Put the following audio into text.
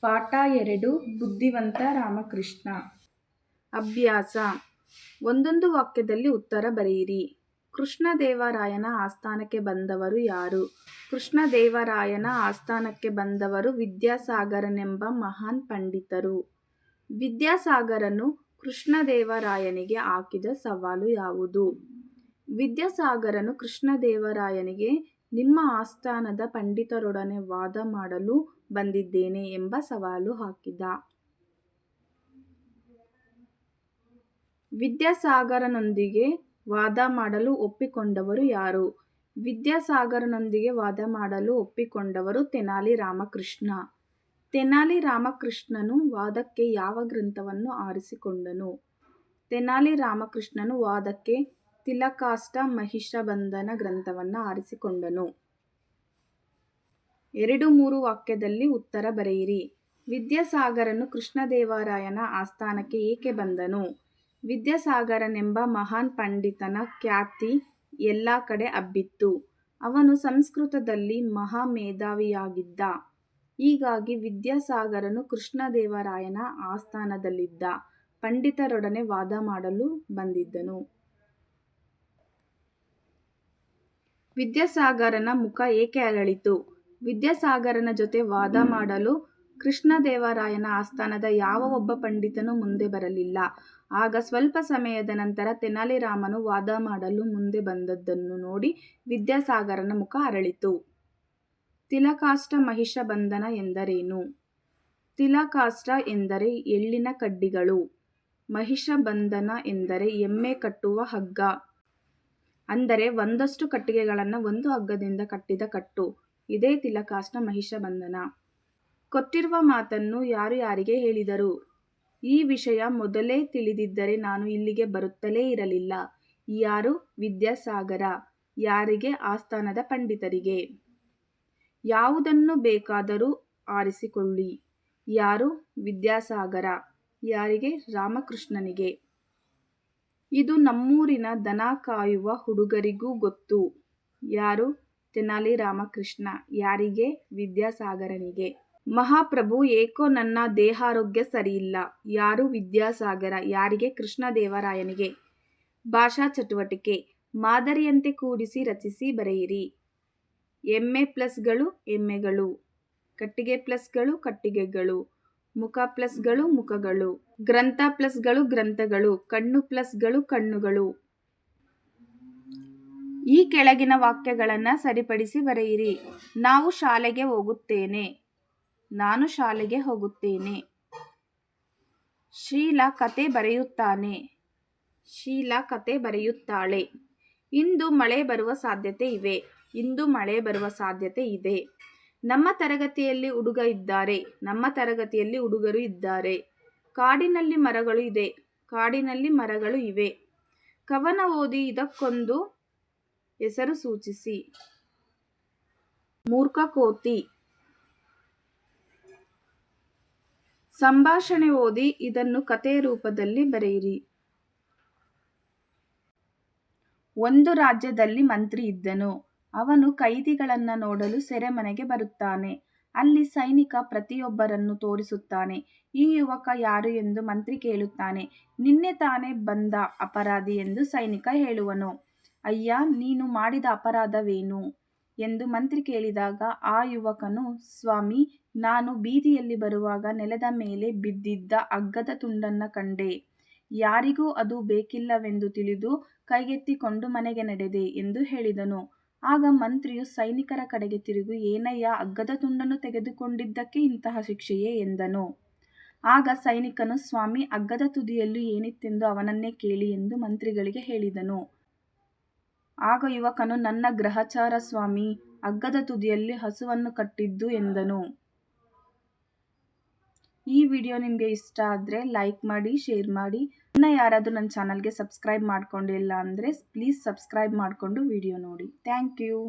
ಪಾಠ ಎರಡು, ಬುದ್ಧಿವಂತ ರಾಮಕೃಷ್ಣ. ಅಭ್ಯಾಸ. ಒಂದೊಂದು ವಾಕ್ಯದಲ್ಲಿ ಉತ್ತರ ಬರೆಯಿರಿ. ಕೃಷ್ಣದೇವರಾಯನ ಆಸ್ಥಾನಕ್ಕೆ ಬಂದವರು ಯಾರು? ಕೃಷ್ಣದೇವರಾಯನ ಆಸ್ಥಾನಕ್ಕೆ ಬಂದವರು ವಿದ್ಯಾಸಾಗರನೆಂಬ ಮಹಾನ್ ಪಂಡಿತರು. ವಿದ್ಯಾಸಾಗರನು ಕೃಷ್ಣದೇವರಾಯನಿಗೆ ಹಾಕಿದ ಸವಾಲು ಯಾವುದು? ವಿದ್ಯಾಸಾಗರನು ಕೃಷ್ಣದೇವರಾಯನಿಗೆ ನಿಮ್ಮ ಆಸ್ಥಾನದ ಪಂಡಿತರೊಡನೆ ವಾದ ಮಾಡಲು ಬಂದಿದ್ದೇನೆ ಎಂಬ ಸವಾಲು ಹಾಕಿದ. ವಿದ್ಯಾಸಾಗರನೊಂದಿಗೆ ವಾದ ಮಾಡಲು ಒಪ್ಪಿಕೊಂಡವರು ಯಾರು? ವಿದ್ಯಾಸಾಗರನೊಂದಿಗೆ ವಾದ ಮಾಡಲು ಒಪ್ಪಿಕೊಂಡವರು ತೆನಾಲಿ ರಾಮಕೃಷ್ಣ. ತೆನಾಲಿ ರಾಮಕೃಷ್ಣನು ವಾದಕ್ಕೆ ಯಾವ ಗ್ರಂಥವನ್ನು ಆರಿಸಿಕೊಂಡನು? ತೆನಾಲಿ ರಾಮಕೃಷ್ಣನು ವಾದಕ್ಕೆ ತಿಲಕಾಷ್ಟ ಮಹಿಷಬಂಧನ ಗ್ರಂಥವನ್ನು ಆರಿಸಿಕೊಂಡನು. ಎರಡು ಮೂರು ವಾಕ್ಯದಲ್ಲಿ ಉತ್ತರ ಬರೆಯಿರಿ. ವಿದ್ಯಾಸಾಗರನು ಕೃಷ್ಣದೇವರಾಯನ ಆಸ್ಥಾನಕ್ಕೆ ಏಕೆ ಬಂದನು? ವಿದ್ಯಾಸಾಗರನೆಂಬ ಮಹಾನ್ ಪಂಡಿತನ ಖ್ಯಾತಿ ಎಲ್ಲ ಕಡೆ ಹಬ್ಬಿತ್ತು. ಅವನು ಸಂಸ್ಕೃತದಲ್ಲಿ ಮಹಾ ಮೇಧಾವಿಯಾಗಿದ್ದ ಹೀಗಾಗಿ ವಿದ್ಯಾಸಾಗರನು ಕೃಷ್ಣದೇವರಾಯನ ಆಸ್ಥಾನದಲ್ಲಿದ್ದ. ಪಂಡಿತರೊಡನೆ ವಾದ ಮಾಡಲು ಬಂದಿದ್ದನು. ವಿದ್ಯಾಸಾಗರನ ಮುಖ ಏಕೆ ಅರಳಿತು? ವಿದ್ಯಾಸಾಗರನ ಜೊತೆ ವಾದ ಮಾಡಲು ಕೃಷ್ಣದೇವರಾಯನ ಆಸ್ಥಾನದ ಯಾವ ಒಬ್ಬ ಪಂಡಿತನೂ ಮುಂದೆ ಬರಲಿಲ್ಲ. ಆಗ ಸ್ವಲ್ಪ ಸಮಯದ ನಂತರ ತೆನಾಲಿರಾಮನು ವಾದ ಮಾಡಲು ಮುಂದೆ ಬಂದದ್ದನ್ನು ನೋಡಿ ವಿದ್ಯಾಸಾಗರನ ಮುಖ ಅರಳಿತು. ತಿಲಕಾಷ್ಟ ಮಹಿಷ ಬಂಧನ ಎಂದರೇನು? ತಿಲಕಾಷ್ಟ ಎಂದರೆ ಎಳ್ಳಿನ ಕಡ್ಡಿಗಳು. ಮಹಿಷ ಬಂಧನ ಎಂದರೆ ಎಮ್ಮೆ ಕಟ್ಟುವ ಹಗ್ಗ. ಅಂದರೆ ಒಂದಷ್ಟು ಕಟ್ಟಿಗೆಗಳನ್ನು ಒಂದು ಹಗ್ಗದಿಂದ ಕಟ್ಟಿದ ಕಟ್ಟು. ಇದೇ ತಿಲಕಾಷ್ಟ ಮಹಿಷಬಂಧನ. ಕೊಟ್ಟಿರುವ ಮಾತನ್ನು ಯಾರು ಯಾರಿಗೆ ಹೇಳಿದರು? ಈ ವಿಷಯ ಮೊದಲೇ ತಿಳಿದಿದ್ದರೆ ನಾನು ಇಲ್ಲಿಗೆ ಬರುತ್ತಲೇ ಇರಲಿಲ್ಲ. ಯಾರು? ವಿದ್ಯಾಸಾಗರ. ಯಾರಿಗೆ? ಆಸ್ಥಾನದ ಪಂಡಿತರಿಗೆ. ಯಾವುದನ್ನು ಬೇಕಾದರೂ ಆರಿಸಿಕೊಳ್ಳಿ. ಯಾರು? ವಿದ್ಯಾಸಾಗರ. ಯಾರಿಗೆ? ರಾಮಕೃಷ್ಣನಿಗೆ. ಇದು ನಮ್ಮೂರಿನ ದನ ಕಾಯುವ ಹುಡುಗರಿಗೂ ಗೊತ್ತು. ಯಾರು? ತೆನಾಲಿ ರಾಮಕೃಷ್ಣ. ಯಾರಿಗೆ? ವಿದ್ಯಾಸಾಗರನಿಗೆ. ಮಹಾಪ್ರಭು, ಏಕೋ ನನ್ನ ದೇಹಾರೋಗ್ಯ ಸರಿಯಿಲ್ಲ. ಯಾರು ವಿದ್ಯಾಸಾಗರ? ಯಾರಿಗೆ? ಕೃಷ್ಣದೇವರಾಯನಿಗೆ. ಭಾಷಾ ಚಟುವಟಿಕೆ. ಮಾದರಿಯಂತೆ ಕೂಡಿಸಿ ರಚಿಸಿ ಬರೆಯಿರಿ. ಎಮ್ಮೆ ಪ್ಲಸ್ಗಳು ಎಮ್ಮೆಗಳು ಕಟ್ಟಿಗೆ ಪ್ಲಸ್ಗಳು, ಕಟ್ಟಿಗೆಗಳು. ಮುಖ ಪ್ಲಸ್ಗಳು ಮುಖಗಳು. ಗ್ರಂಥ ಪ್ಲಸ್ಗಳು ಗ್ರಂಥಗಳು. ಕಣ್ಣು ಪ್ಲಸ್ಗಳು ಕಣ್ಣುಗಳು. ಈ ಕೆಳಗಿನ ವಾಕ್ಯಗಳನ್ನು ಸರಿಪಡಿಸಿ ಬರೆಯಿರಿ. ನಾವು ಶಾಲೆಗೆ ಹೋಗುತ್ತೇನೆ. ನಾನು ಶಾಲೆಗೆ ಹೋಗುತ್ತೇನೆ. ಶೀಲಾ ಕತೆ ಬರೆಯುತ್ತಾನೆ. ಶೀಲಾ ಕತೆ ಬರೆಯುತ್ತಾಳೆ. ಇಂದು ಮಳೆ ಬರುವ ಸಾಧ್ಯತೆ ಇವೆ ಇಂದು ಮಳೆ ಬರುವ ಸಾಧ್ಯತೆ ಇದೆ. ನಮ್ಮ ತರಗತಿಯಲ್ಲಿ ಹುಡುಗ ಇದ್ದಾರೆ, ನಮ್ಮ ತರಗತಿಯಲ್ಲಿ ಹುಡುಗರು ಇದ್ದಾರೆ. ಕಾಡಿನಲ್ಲಿ ಮರಗಳು ಇದೆ, ಕಾಡಿನಲ್ಲಿ ಮರಗಳು ಇವೆ. ಕವನ ಓದಿ ಇದಕ್ಕೊಂದು ಹೆಸರು ಸೂಚಿಸಿ. ಮೂರ್ಖ ಕೋತಿ. ಸಂಭಾಷಣೆ ಓದಿ ಇದನ್ನು ಕತೆ ರೂಪದಲ್ಲಿ ಬರೆಯಿರಿ. ಒಂದು ರಾಜ್ಯದಲ್ಲಿ ಮಂತ್ರಿ ಇದ್ದನು. ಅವನು ಕೈದಿಗಳನ್ನು ನೋಡಲು ಸೆರೆಮನೆಗೆ ಬರುತ್ತಾನೆ. ಅಲ್ಲಿ ಸೈನಿಕ ಪ್ರತಿಯೊಬ್ಬರನ್ನು ತೋರಿಸುತ್ತಾನೆ. ಈ ಯುವಕ ಯಾರು ಎಂದು ಮಂತ್ರಿ ಕೇಳುತ್ತಾನೆ. ನಿನ್ನೆ ತಾನೇ ಬಂದ ಅಪರಾಧಿ ಎಂದು ಸೈನಿಕ ಹೇಳುವನು. ಅಯ್ಯ, ನೀನು ಮಾಡಿದ ಅಪರಾಧವೇನು? ಎಂದು ಮಂತ್ರಿ ಕೇಳಿದಾಗ, ಆ ಯುವಕನು, ಸ್ವಾಮಿ, ನಾನು ಬೀದಿಯಲ್ಲಿ ಬರುವಾಗ ನೆಲದ ಮೇಲೆ ಬಿದ್ದಿದ್ದ ಅಗ್ಗದ ತುಂಡನ್ನ ಕಂಡೆ. ಯಾರಿಗೂ ಅದು ಬೇಕಿಲ್ಲವೆಂದು ತಿಳಿದು ಕೈಗೆತ್ತಿಕೊಂಡು ಮನೆಗೆ ನಡೆದೆ ಎಂದು ಹೇಳಿದನು. ಆಗ ಮಂತ್ರಿಯು ಸೈನಿಕರ ಕಡೆಗೆ ತಿರುಗಿ, ಏನಯ್ಯ, ಅಗ್ಗದ ತುಂಡನ್ನು ತೆಗೆದುಕೊಂಡಿದ್ದಕ್ಕೆ ಇಂತಹ ಶಿಕ್ಷೆಯೇ? ಎಂದನು. ಆಗ ಸೈನಿಕನು, ಸ್ವಾಮಿ, ಅಗ್ಗದ ತುದಿಯಲ್ಲಿ ಏನಿತ್ತೆಂದು ಅವನನ್ನೇ ಕೇಳಿ ಎಂದು ಮಂತ್ರಿಗಳಿಗೆ ಹೇಳಿದನು. ಆಗ ಯುವಕನು, ನನ್ನ ಗ್ರಹಚಾರ ಸ್ವಾಮಿ, ಅಗ್ಗದ ತುದಿಯಲ್ಲಿ ಹಸುವನ್ನು ಕಟ್ಟಿದ್ದು ಎಂದನು. ಈ ವಿಡಿಯೋ ನಿಮಗೆ ಇಷ್ಟ ಆದರೆ ಲೈಕ್ ಮಾಡಿ ಶೇರ್ ಮಾಡಿ. ಇನ್ನು ಯಾರಾದರೂ ನನ್ನ ಚಾನಲ್ಗೆ ಸಬ್ಸ್ಕ್ರೈಬ್ ಮಾಡ್ಕೊಂಡಿಲ್ಲ ಅಂದರೆ ಪ್ಲೀಸ್ ಸಬ್ಸ್ಕ್ರೈಬ್ ಮಾಡಿಕೊಂಡು ವಿಡಿಯೋ ನೋಡಿ. Thank you